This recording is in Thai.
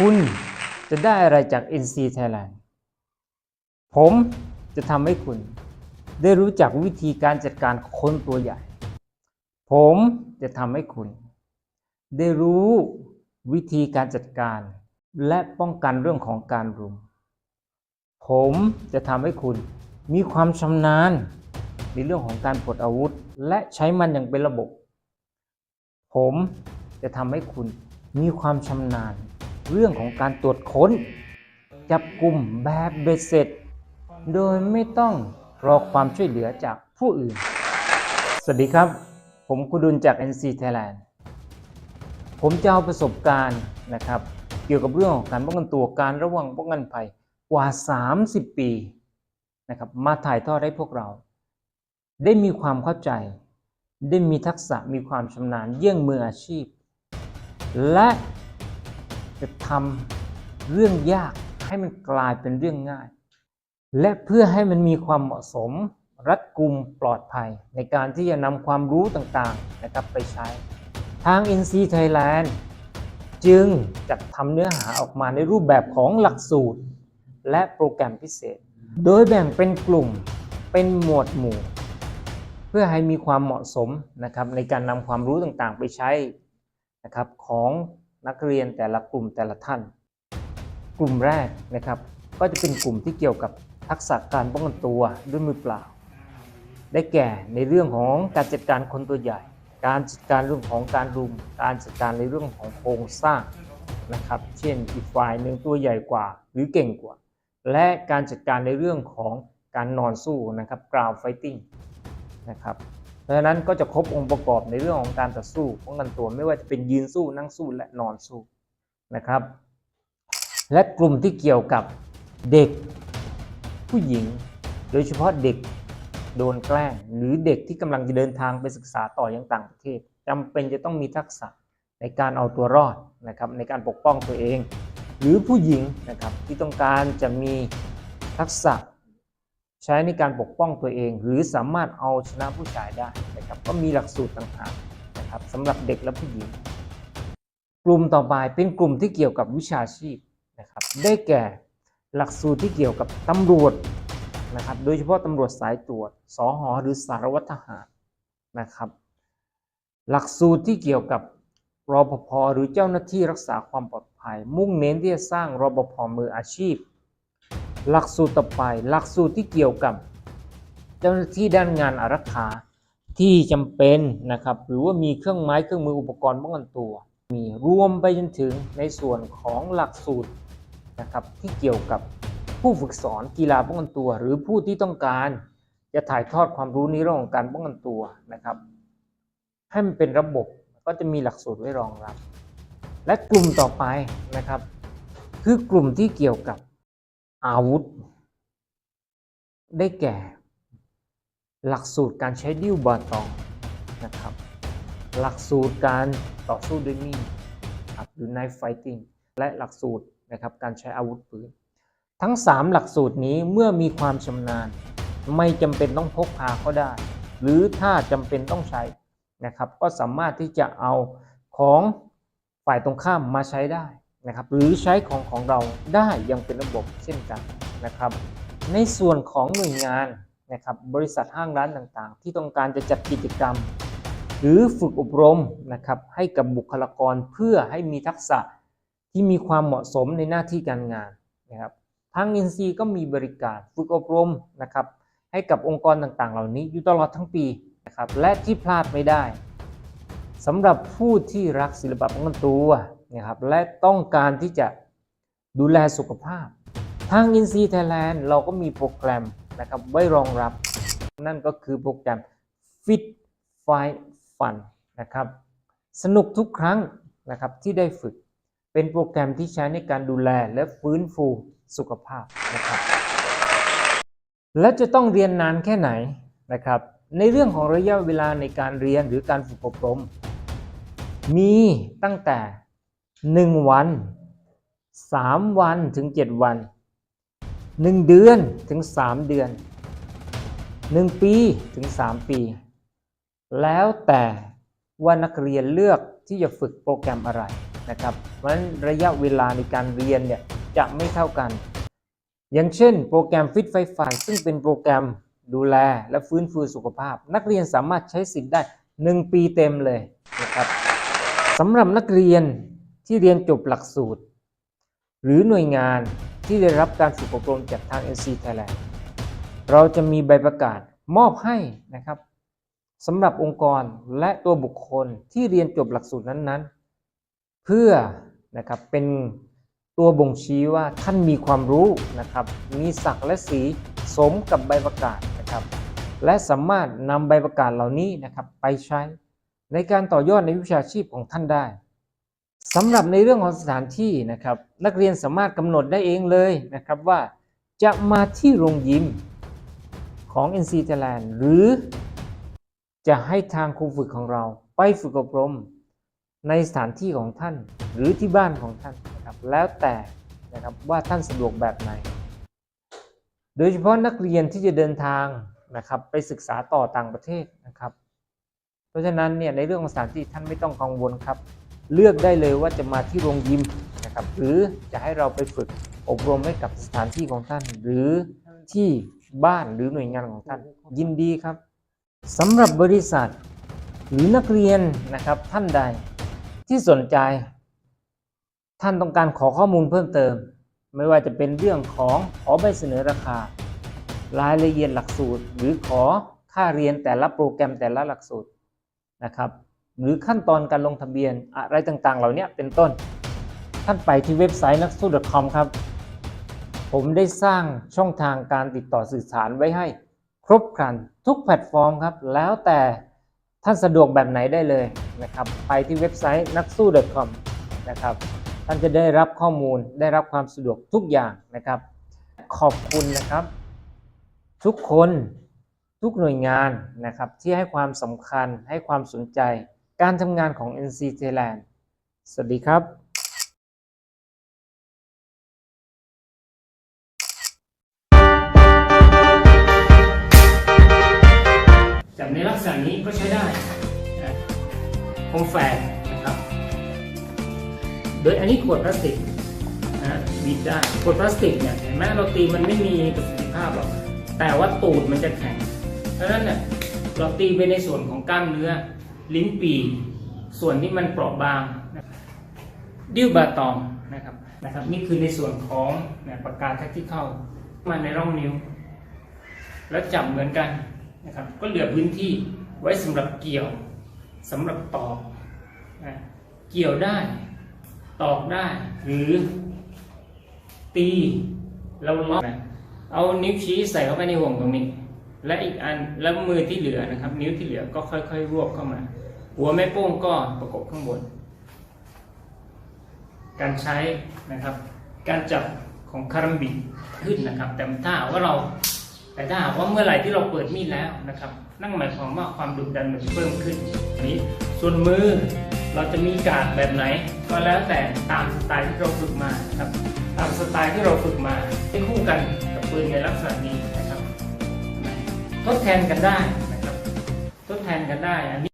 คุณจะได้อะไรจาก NC Thailand ผมจะทำให้คุณ ได้รู้จักวิธีการจัดการคนตัวใหญ่ ผมจะทำให้คุณ ได้รู้วิธีการจัดการ และป้องกันเรื่องของการรุม ผมจะทำให้คุณมีความชำนาญในเรื่องของการปลดอาวุธ และใช้มันอย่างเป็นระบบ ผมจะทำให้คุณมีความชำนาญ เรื่องของการตรวจค้น จับกลุ่มแบบเบ็ดเสร็จ โดยไม่ต้องรอความช่วยเหลือจากผู้อื่น สวัสดีครับ ผมกุดุลจาก NC Thailand ผมจะเอาประสบการณ์นะครับ เกี่ยวกับเรื่องของการป้องกันตัวการระวังป้องกันภัยกว่า 30 ปีนะครับมาถ่ายทอดให้พวกเรา ได้มีความเข้าใจ ได้มีทักษะมีความชำนาญเยี่ยงมืออาชีพ และ จะทำเรื่องยากให้มันกลายเป็นเรื่องง่าย และเพื่อให้มันมีความเหมาะสม รัดกุมปลอดภัย ในการที่จะนำความรู้ต่างๆนะครับไปใช้ ทาง NC Thailand จึงจัดทำเนื้อหาออกมาในรูปแบบของหลักสูตร และโปรแกรมพิเศษ โดยแบ่งเป็นกลุ่มเป็นหมวดหมู่ เพื่อให้มีความเหมาะสมนะครับในการนำความรู้ต่างๆไปใช้นะครับของ นักเรียนแต่ละกลุ่มแต่ละท่าน กลุ่มแรกนะครับก็จะเป็นกลุ่มที่เกี่ยวกับทักษะการป้องกันตัวด้วยมือเปล่า ได้แก่ในเรื่องของการจัดการคนตัวใหญ่ การจัดการเรื่องของการรุม การจัดการในเรื่องของโครงสร้างนะครับ เช่นอีกฝ่ายหนึ่งตัวใหญ่กว่าหรือเก่งกว่า และการจัดการในเรื่องของการนอนสู้นะครับ ground fighting นะครับ เพราะฉะนั้นก็จะครบองค์ประกอบในเรื่องของการต่อสู้ป้องกันตัวไม่ว่าจะเป็นยืนสู้นั่งสู้และนอนสู้นะครับ และกลุ่มที่เกี่ยวกับเด็กผู้หญิง โดยเฉพาะเด็กโดนแกล้ง หรือเด็กที่กำลังจะเดินทางไปศึกษาต่อยังต่างประเทศจำเป็นจะต้องมีทักษะในการเอาตัวรอดนะครับในการปกป้องตัวเอง หรือผู้หญิงนะครับที่ต้องการจะมีทักษะ ใช้ในการปกป้องตัวเอง หรือสามารถเอาชนะผู้ชายได้นะครับก็มีหลักสูตรต่างหากนะครับสำหรับเด็กและผู้หญิง กลุ่มต่อไปเป็นกลุ่มที่เกี่ยวกับวิชาชีพนะครับได้แก่หลักสูตรที่เกี่ยวกับตำรวจนะครับโดยเฉพาะตำรวจสายตรวจสอหอหรือสารวัตรทหารนะครับหลักสูตรที่เกี่ยวกับรปภหรือเจ้าหน้าที่รักษาความปลอดภัย มุ่งเน้นที่จะสร้างรปภมืออาชีพ หลักสูตรต่อไปหลักสูตรที่เกี่ยวกับ เจ้าหน้าที่ด้านงานอารักขาที่จำเป็นนะครับหรือว่ามีเครื่องไม้เครื่องมืออุปกรณ์ป้องกันตัว มีรวมไปจนถึงในส่วนของหลักสูตรนะครับที่เกี่ยวกับผู้ฝึกสอนกีฬาป้องกันตัว หรือผู้ที่ต้องการจะถ่ายทอดความรู้ในเรื่องของการป้องกันตัวนะครับให้มันเป็นระบบก็จะมีหลักสูตรไว้รองรับ และกลุ่มต่อไปนะครับ คือกลุ่มที่เกี่ยวกับ อาวุธ ได้แก่ หลักสูตรการใช้ดิ้วบาตองนะครับ หลักสูตรการต่อสู้ด้วยมีดครับหรือ knife fighting และหลักสูตรนะครับการใช้อาวุธปืน ทั้ง 3 หลักสูตรนี้เมื่อมีความชำนาญ ไม่จำเป็นต้องพกพาก็ได้ หรือถ้าจำเป็นต้องใช้นะครับ ก็สามารถที่จะเอาของฝ่ายตรงข้ามมาใช้ได้ นะครับหรือใช้ของของเราได้ยังเป็นระบบเช่นกันนะครับ ในส่วนของหน่วยงานนะครับบริษัทห้างร้านต่างๆ ที่ต้องการจะจัดกิจกรรม หรือฝึกอบรมนะครับให้กับบุคลากรเพื่อให้มีทักษะที่มีความเหมาะสมในหน้าที่การงานนะครับทางอินซีก็มีบริการฝึกอบรมนะครับให้กับองค์กรต่างๆ เหล่านี้อยู่ตลอดทั้งปีนะครับและที่พลาดไม่ได้สำหรับผู้ที่รักศิลปะป้องกันตัว นะครับและต้องการที่จะดูแลสุขภาพ ทาง i n s e Thailand เราก็มีโปรแกรมนะครับไว้รองรับ นั่นก็คือโปรแกรม Fit Fight Fun นะครับสนุกทุกครั้งนะครับที่ได้ฝึกเป็นโปรแกรมที่ใช้ในการดูแลและฟื้นฟูสุขภาพนะครับและจะต้องเรียนนานแค่ไหนนะครับ ในเรื่องของระยะเวลาในการเรียนหรือการฝึกอบรม มีตั้งแต่ 1วัน3วันถึง7วัน1เดือนถึง3เดือน1ปีถึง3ปี แล้วแต่ว่านักเรียนเลือกที่จะฝึกโปรแกรมอะไรนะครับ เพราะฉะนั้นระยะเวลาในการเรียนเนี่ยจะไม่เท่ากัน อย่างเช่น โปรแกรม Fit ไฟฟันซึ่งเป็นโปรแกรมดูแลและฟื้นฟูสุขภาพ นักเรียนสามารถใช้สิทธิ์ได้ 1 ปีเต็มเลยนะครับสำหรับนักเรียน ที่เรียนจบหลักสูตร หรือหน่วยงานที่ได้รับการฝึกอบรมจากทาง NC Thailand เราจะมีใบประกาศมอบให้นะครับสำหรับองค์กรและตัวบุคคลที่เรียนจบหลักสูตรนั้นๆ เพื่อนะครับเป็นตัวบ่งชี้ว่าท่านมีความรู้นะครับ มีศักดิ์และสีสมกับใบประกาศนะครับ และสามารถนำใบประกาศเหล่านี้นะครับไปใช้ในการต่อยอดในวิชาชีพของท่านได้ สำหรับในเรื่องของสถานที่นะครับ นักเรียนสามารถกำหนดได้เองเลยนะครับว่าจะมาที่โรงยิมของ NC Thailand หรือจะให้ทางครูฝึกของเราไปฝึกอบรมในสถานที่ของท่าน หรือที่บ้านของท่านนะครับแล้วแต่นะครับว่าท่านสะดวกแบบไหน โดยเฉพาะนักเรียนที่จะเดินทางนะครับไปศึกษาต่อต่างประเทศนะครับ เพราะฉะนั้นเนี่ยในเรื่องของสถานที่ท่านไม่ต้องกังวลครับ เลือกได้เลยว่าจะมาที่โรงยิมนะครับหรือจะให้เราไปฝึกอบรมให้กับสถานที่ของท่าน หรือที่บ้านหรือหน่วยงานของท่าน ยินดีครับสำหรับบริษัทหรือนักเรียนนะครับท่านใดที่สนใจ ท่านต้องการขอข้อมูลเพิ่มเติม ไม่ว่าจะเป็นเรื่องของขอใบเสนอราคา รายละเอียดหลักสูตร หรือขอค่าเรียนแต่ละโปรแกรมแต่ละหลักสูตรนะครับ หรือขั้นตอนการลงทะเบียนอะไรต่างๆ เหล่านี้เป็นต้น ท่านไปที่เว็บไซต์นักสู้ .com ครับ ผมได้สร้างช่องทางการติดต่อสื่อสารไว้ให้ ครบครันทุกแพลตฟอร์มครับ แล้วแต่ท่านสะดวกแบบไหนได้เลยนะครับ ไปที่เว็บไซต์นักสู้ .com นะครับ ท่านจะได้รับข้อมูลได้รับความสะดวกทุกอย่างนะครับ ขอบคุณนะครับ ทุกคนทุกหน่วยงานนะครับที่ให้ความสำคัญให้ความสนใจ การทำงานของ NC Thailand สวัสดีครับจับในลักษณะนี้ก็ใช้ได้โคมแฝกนะครับ โดยอันนี้ขวดพลาสติกนะบีบได้ขวดพลาสติกเนี่ยเห็นไหมเราตีมันไม่มีประสิทธิภาพหรอกแต่ว่าตูดมันจะแข็ง เพราะฉะนั้นเนี่ยเราตีไปในส่วนของกล้ามเนื้อ ลิ้นปีส่วนที่มันเปราะบางนะดิ้วบาตองนะครับนะครับ นี่คือในส่วนของเนี่ยปากกาแท็กที่เข้ามาในร่องนิ้ว แล้วจับเหมือนกันนะครับ ก็เหลือพื้นที่ไว้สำหรับเกี่ยวสำหรับตอกนะเกี่ยวได้ตอกได้ หรือ ตีเราล็อกนะเอานิ้วชี้ใส่เข้าไปในห่วงตรงนี้ และอีกอันแล้วมือที่เหลือนะครับ นิ้วที่เหลือก็ค่อยๆ รวบเข้ามา หัวแม่โป้งก็ประกบข้างบน การใช้นะครับ การจับของคารัมบิขึ้นนะครับ แต่ถ้าหากว่าเราแต่ถ้าหากว่าเมื่อไหร่ที่เราเปิดมีดแล้วนะครับ นั่นหมายความว่าความดุดันมันจะเพิ่มขึ้นนี้ส่วนมือเราจะมีการแบบไหน ก็แล้วแต่ตามสไตล์ที่เราฝึกมาครับ ตามสไตล์ที่เราฝึกมาให้คู่กันกับปืนในลักษณะนี้ ทดแทนกันได้นะครับทดแทนกันได้อัน